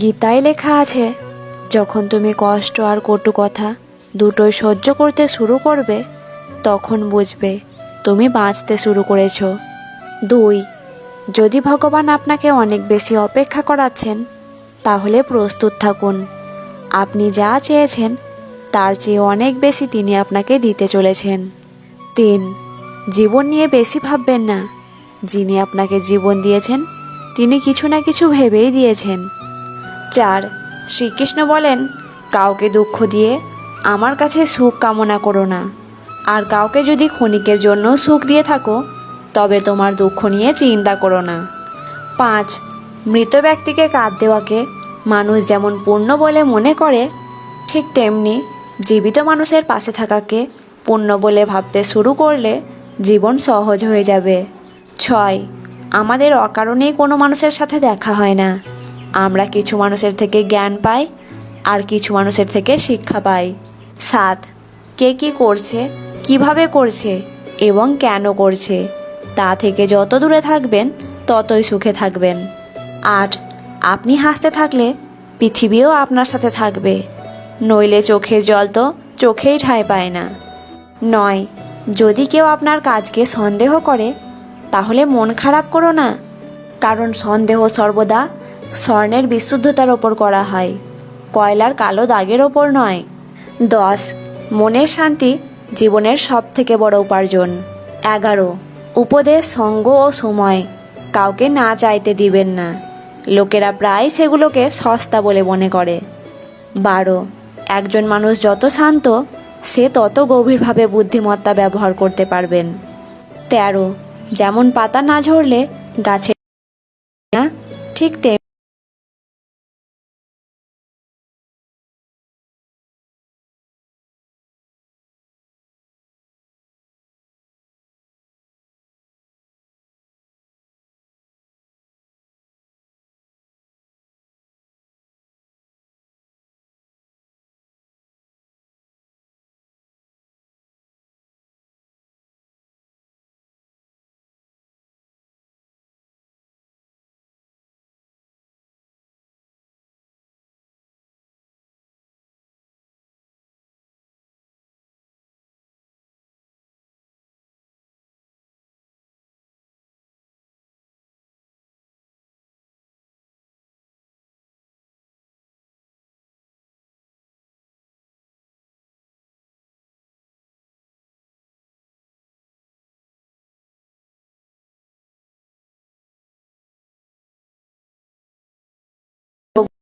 গীতায় লেখা আছে, যখন তুমি কষ্ট আর কটু কথা দুটোই সহ্য করতে শুরু করবে, তখন বুঝবে তুমি বাঁচতে শুরু করেছ। দুই, যদি ভগবান আপনাকে অনেক বেশি অপেক্ষা করাচ্ছেন, তাহলে প্রস্তুত থাকুন। আপনি যা চেয়েছেন, তার চেয়ে অনেক বেশি তিনি আপনাকে দিতে চলেছেন। তিন, জীবন নিয়ে বেশি ভাববেন না। যিনি আপনাকে জীবন দিয়েছেন, তিনি কিছু না কিছু ভেবেই দিয়েছেন। চার। শ্রীকৃষ্ণ বলেন, কাউকে দুঃখ দিয়ে আমার কাছে সুখ কামনা করো না। আর কাউকে যদি ক্ষণিকের জন্য সুখ দিয়ে থাকো, তবে তোমার দুঃখ নিয়ে চিন্তা করো না। পাঁচ। মৃত ব্যক্তিকে কাঁদ দেওয়াকে মানুষ যেমন পুণ্য বলে মনে করে, ঠিক তেমনি জীবিত মানুষের পাশে থাকাকে পুণ্য বলে ভাবতে শুরু করলে জীবন সহজ হয়ে যাবে। ছয়। আমাদের অকারণেই কোনো মানুষের সাথে দেখা হয় না। আমরা কিছু মানুষের থেকে জ্ঞান পাই আর কিছু মানুষের থেকে শিক্ষা পাই। সাত, কে কী করছে, কীভাবে করছে এবং কেন করছে তা থেকে যত দূরে থাকবেন, ততই সুখে থাকবেন। আট, আপনি হাসতে থাকলে পৃথিবীও আপনার সাথে থাকবে, নইলে চোখের জল তো চোখেই ঠাঁই পায় না। নয়, যদি কেউ আপনার কাজকে সন্দেহ করে, তাহলে মন খারাপ করো না, কারণ সন্দেহ সর্বদা স্বর্ণের বিশুদ্ধতার ওপর করা হয়, কয়লার কালো দাগের ওপর নয়। দশ, মনের শান্তি জীবনের সব থেকে বড় উপার্জন। এগারো, উপদেশ, সঙ্গ ও সময় কাউকে না চাইতে দিবেন না। লোকেরা প্রায় সেগুলোকে সস্তা বলে মনে করে। বারো, একজন মানুষ যত শান্ত, সে তত গভীরভাবে বুদ্ধিমত্তা ব্যবহার করতে পারবেন। তেরো, যেমন পাতা না ঝরলে গাছে ঠিক তেমনি will